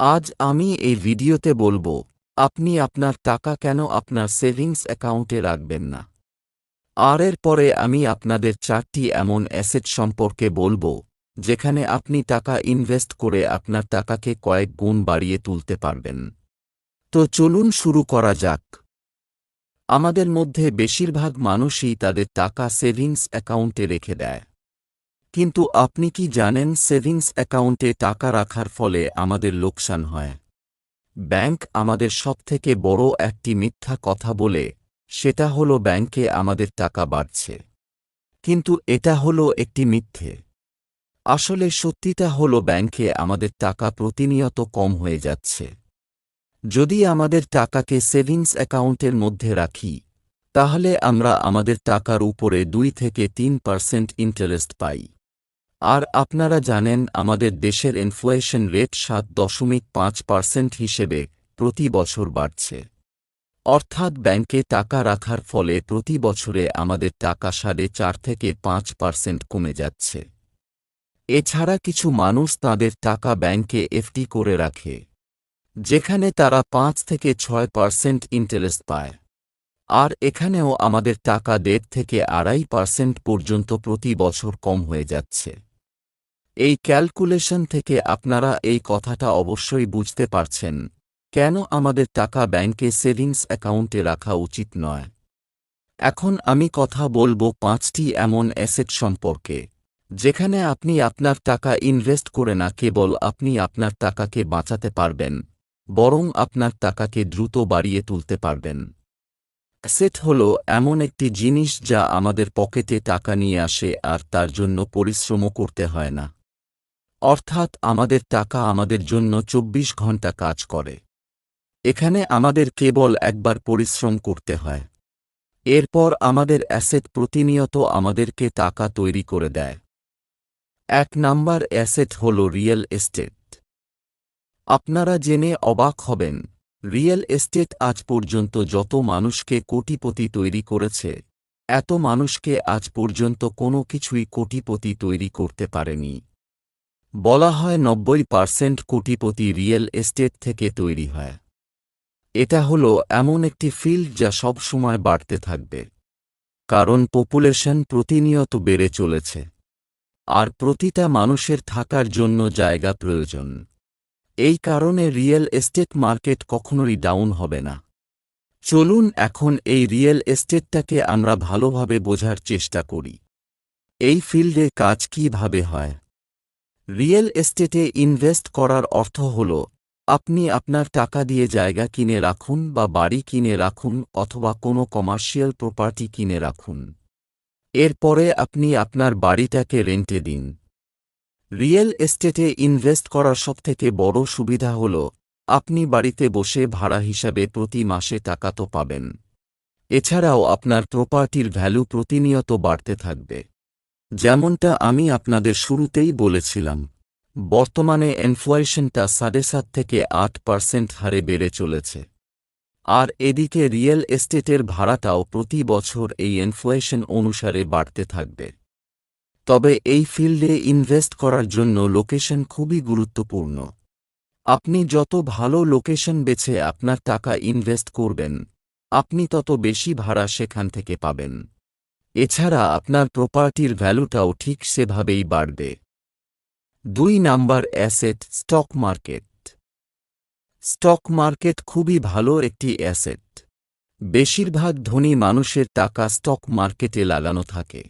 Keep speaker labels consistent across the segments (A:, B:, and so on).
A: আজ আমি এই ভিডিওতে বলব, আপনি আপনার টাকা কেন আপনার সেভিংস অ্যাকাউন্টে রাখবেন না? আর এর পরে আমি আপনাদের চারটি এমন অ্যাসেট সম্পর্কে বলব, যেখানে আপনি টাকা ইনভেস্ট করে আপনার টাকাকে কয়েক গুণ বাড়িয়ে তুলতে পারবেন। তো চলুন শুরু করা যাক। আমাদের মধ্যে বেশিরভাগ মানুষই তাদের টাকা সেভিংস অ্যাকাউন্টে রেখে দেয়। কিন্তু আপনি কি জানেন সেভিংস অ্যাকাউন্টে টাকা রাখার ফলে আমাদের লোকসান হয়? ব্যাংক আমাদের সবথেকে বড় একটি মিথ্যা কথা বলে, সেটা হলো ব্যাংকে আমাদের টাকা বাড়ছে। কিন্তু এটা হলো একটি মিথ্যে। আসলে সত্যিটা হলো ব্যাংকে আমাদের টাকা প্রতিনিয়ত কম হয়ে যাচ্ছে। যদি আমাদের টাকাকে সেভিংস অ্যাকাউন্টের মধ্যে রাখি, তাহলে আমরা আমাদের টাকার উপরে দুই থেকে তিন পার্সেন্ট ইন্টারেস্ট পাই। আর আপনারা জানেন, আমাদের দেশের ইনফ্লেশন রেট সাত দশমিক পাঁচ পার্সেন্ট হিসেবে প্রতি বছর বাড়ছে। অর্থাৎ ব্যাংকে টাকা রাখার ফলে প্রতি বছরে আমাদের টাকা সাড়ে চার থেকে পাঁচ পার্সেন্ট কমে যাচ্ছে। এছাড়া কিছু মানুষ তাদের টাকা ব্যাংকে এফটি করে রাখে, যেখানে তারা পাঁচ থেকে ছয় পার্সেন্ট ইন্টারেস্ট পায়। আর এখানেও আমাদের টাকা দেড় থেকে আড়াই পার্সেন্ট পর্যন্ত প্রতি বছর কম হয়ে যাচ্ছে। এই ক্যালকুলেশন থেকে আপনারা এই কথাটা অবশ্যই বুঝতে পারছেন। কেন আমাদের টাকা ব্যাংকে সেভিংস অ্যাকাউন্টে রাখা উচিত নয়? এখন আমি কথা বলব পাঁচটি এমন অ্যাসেট সম্পর্কে, যেখানে আপনি আপনার টাকা ইনভেস্ট করে না, কেবল আপনি আপনার টাকাকে বাঁচাতে পারবেন, বরং আপনার টাকাকে দ্রুত বাড়িয়ে তুলতে পারবেন। অ্যাসেট হল এমন একটি জিনিস যা আমাদের পকেটে টাকা নিয়ে আসে আর তার জন্য পরিশ্রমও করতে হয় না। অর্থাৎ আমাদের টাকা আমাদের জন্য চব্বিশ ঘণ্টা কাজ করে। এখানে আমাদের কেবল একবার পরিশ্রম করতে হয়। এরপর আমাদের অ্যাসেট প্রতিনিয়ত আমাদেরকে টাকা তৈরি করে দেয়। এক নাম্বার অ্যাসেট হল রিয়েল এস্টেট। আপনারা জেনে অবাক হবেন, রিয়েল এস্টেট আজ পর্যন্ত যত মানুষকে কোটিপতি তৈরি করেছে, এত মানুষকে আজ পর্যন্ত কোনো কিছুই কোটিপতি তৈরি করতে পারেনি। বলা হয় নব্বই পার্সেন্ট কোটিপতি রিয়েল এস্টেট থেকে তৈরি হয়। এটা হল এমন একটি ফিল্ড যা সব সময় বাড়তে থাকবে। কারণ পপুলেশন প্রতিনিয়ত বেড়ে চলেছে। আর প্রতিটা মানুষের থাকার জন্য জায়গা প্রয়োজন। এই কারণে রিয়েল এস্টেট মার্কেট কখনোই ডাউন হবে না। চলুন এখন এই রিয়েল এস্টেটটাকে আমরা ভালোভাবে বোঝার চেষ্টা করি। এই ফিল্ডে কাজ কীভাবে হয়? রিয়েল এস্টেটে ইনভেস্ট করার অর্থ হল, আপনি আপনার টাকা দিয়ে জায়গা কিনে রাখুন বা বাড়ি কিনে রাখুন অথবা কোনো কমার্শিয়াল প্রপার্টি কিনে রাখুন। এরপরে আপনি আপনার বাড়িটাকে রেন্টে দিন। রিয়েল এস্টেটে ইনভেস্ট করার সবথেকে বড় সুবিধা হল, আপনি বাড়িতে বসে ভাড়া হিসাবে প্রতি মাসে টাকা তো পাবেন। এছাড়াও আপনার প্রপার্টির ভ্যালু প্রতিনিয়ত বাড়তে থাকবে। যেমনটা আমি আপনাদের শুরুতেই বলেছিলাম। বর্তমানে ইনফ্লেশনটা সাড়ে সাত থেকে আট পার্সেন্ট হারে বেড়ে চলেছে। আর এদিকে রিয়েল এস্টেটের ভাড়াটাও প্রতি বছর এই ইনফ্লেশন অনুসারে বাড়তে থাকবে। তবে এই ফিল্ডে ইনভেস্ট করার জন্য লোকেশন খুবই গুরুত্বপূর্ণ। আপনি যত ভালো লোকেশন বেছে আপনার টাকা ইনভেস্ট করবেন, আপনি তত বেশি ভাড়া সেখান থেকে পাবেন। এছাড়া আপনার প্রপার্টির ভ্যালুটাও ঠিক সেভাবেই বাড়বে। দুই number asset stock market stock market খুবই ভালো একটি অ্যাসেট বেশিরভাগ ধনী মানুষের টাকা স্টক মার্কেটে লাগানো থাকে।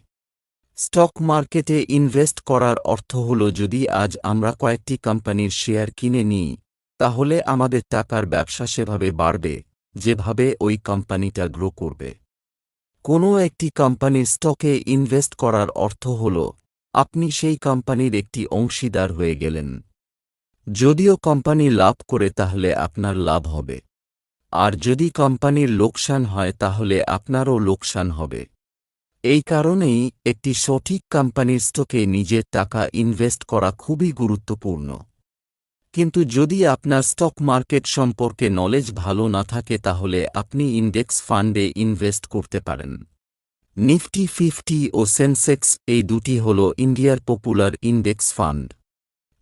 A: স্টক মার্কেটে ইনভেস্ট করার অর্থ হল যদি আজ আমরা কয়েকটি কোম্পানির শেয়ার কিনে নিই, তাহলে আমাদের টাকার ব্যবসা সেভাবে বাড়বে, যেভাবে ওই কোম্পানিটা গ্রো করবে। কোনো একটি কোম্পানির স্টকে ইনভেস্ট করার অর্থ হল, আপনি সেই কোম্পানির একটি অংশীদার হয়ে গেলেন। যদিও কোম্পানি লাভ করে তাহলে আপনার লাভ হবে। আর যদি কোম্পানির লোকসান হয় তাহলে আপনারও লোকসান হবে। এই কারণেই একটি সঠিক কোম্পানির স্টকে নিজের টাকা ইনভেস্ট করা খুবই গুরুত্বপূর্ণ। কিন্তু যদি আপনার স্টক মার্কেট সম্পর্কে নলেজ ভালো না থাকে তাহলে আপনি ইন্ডেক্স ফান্ডে ইনভেস্ট করতে পারেন। নিফটি ফিফটি ও সেন্সেক্স এই দুটি হল ইন্ডিয়ার পপুলার ইন্ডেক্স ফান্ড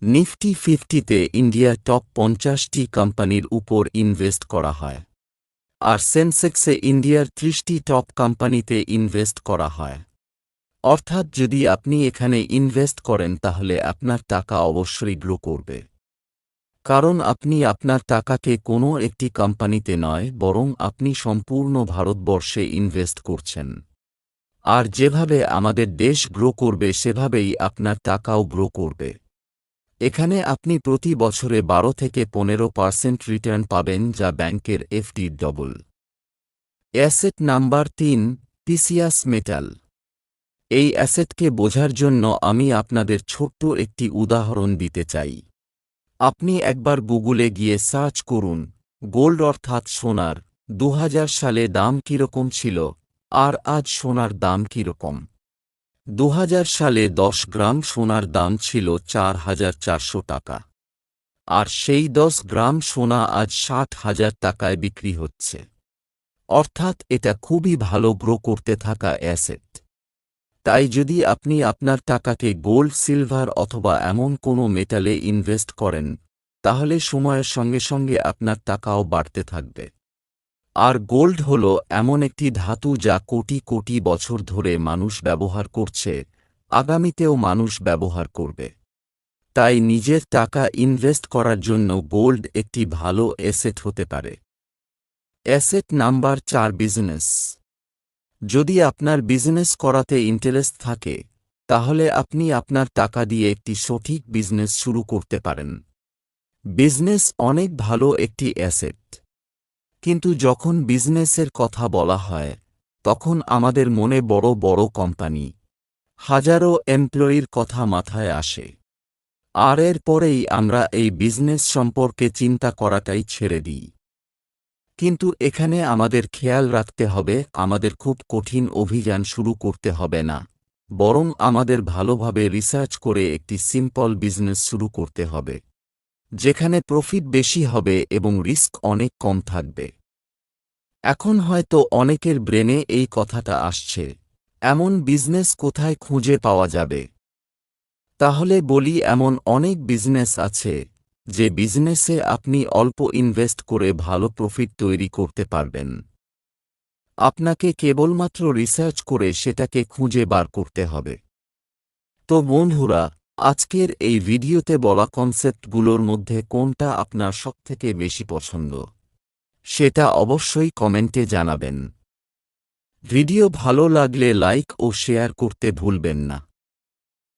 A: নিফটি ফিফটিতে ইন্ডিয়ার টপ পঞ্চাশটি কোম্পানির উপর ইনভেস্ট করা হয়। আর সেন্সেক্সে ইন্ডিয়ার ত্রিশটি টপ কোম্পানিতে ইনভেস্ট করা হয়। অর্থাৎ যদি আপনি এখানে ইনভেস্ট করেন তাহলে আপনার টাকা অবশ্যই গ্রো করবে। কারণ আপনি আপনার টাকাকে কোনো একটি কোম্পানিতে নয়, বরং আপনি সম্পূর্ণ ভারতবর্ষে ইনভেস্ট করছেন। আর যেভাবে আমাদের দেশ গ্রো করবে, সেভাবেই আপনার টাকাও গ্রো করবে। এখানে আপনি প্রতি বছরে বারো থেকে পনেরো পার্সেন্ট রিটার্ন পাবেন, যা ব্যাংকের এফডি ডবল অ্যাসেট নাম্বার তিন পিসিয়াস মেটাল এই অ্যাসেটকে বোঝার জন্য আমি আপনাদের ছোট্ট একটি উদাহরণ দিতে চাই। আপনি একবার গুগলে গিয়ে সার্চ করুন, গোল্ড অর্থাৎ সোনার দু হাজার সালে দাম কীরকম ছিল, আর আজ সোনার দাম কীরকম? দু সালে দশ গ্রাম সোনার দাম ছিল চার হাজার চারশো টাকা। আর সেই দশ গ্রাম সোনা আজ ষাট হাজার টাকায় বিক্রি হচ্ছে। অর্থাৎ এটা খুবই ভালো গ্রো করতে থাকা অ্যাসেট। তাই যদি আপনি আপনার টাকাকে গোল্ড, সিলভার অথবা এমন কোনো মেটালে ইনভেস্ট করেন, তাহলে সময়ের সঙ্গে সঙ্গে আপনার টাকাও বাড়তে থাকবে। আর গোল্ড হল এমন একটি ধাতু যা কোটি কোটি বছর ধরে মানুষ ব্যবহার করছে, আগামীতেও মানুষ ব্যবহার করবে। তাই নিজের টাকা ইনভেস্ট করার জন্য গোল্ড একটি ভালো অ্যাসেট হতে পারে। অ্যাসেট নাম্বার চার, বিজনেস। যদি আপনার বিজনেস করাতে ইন্টারেস্ট থাকে, তাহলে আপনি আপনার টাকা দিয়ে একটি সঠিক বিজনেস শুরু করতে পারেন। বিজনেস অনেক ভালো একটি অ্যাসেট কিন্তু যখন বিজনেসের কথা বলা হয়, তখন আমাদের মনে বড় বড় কোম্পানি হাজারো এমপ্লয়ির কথা মাথায় আসে। আর এর পরেই আমরা এই বিজনেস সম্পর্কে চিন্তা করাটাই ছেড়ে দিই। কিন্তু এখানে আমাদের খেয়াল রাখতে হবে, আমাদের খুব কঠিন অভিযান শুরু করতে হবে না। বরং আমাদের ভালোভাবে রিসার্চ করে একটি সিম্পল বিজনেস শুরু করতে হবে, যেখানে প্রফিট বেশি হবে এবং রিস্ক অনেক কম থাকবে। এখন হয়তো অনেকের ব্রেনে এই কথাটা আসছে, এমন বিজনেস কোথায় খুঁজে পাওয়া যাবে? তাহলে বলি এমন অনেক বিজনেস আছে যে বিজনেসে আপনি অল্প ইনভেস্ট করে ভালো প্রফিট তৈরি করতে পারবেন। আপনাকে কেবলমাত্র রিসার্চ করে সেটাকে খুঁজে বার করতে হবে। তো বন্ধুরা, আজকের এই ভিডিওতে বলা কনসেপ্টগুলোর মধ্যে কোনটা আপনার সবথেকে বেশি পছন্দ? সেটা অবশ্যই কমেন্টে জানাবেন। ভিডিও ভালো লাগলে লাইক ও শেয়ার করতে ভুলবেন না।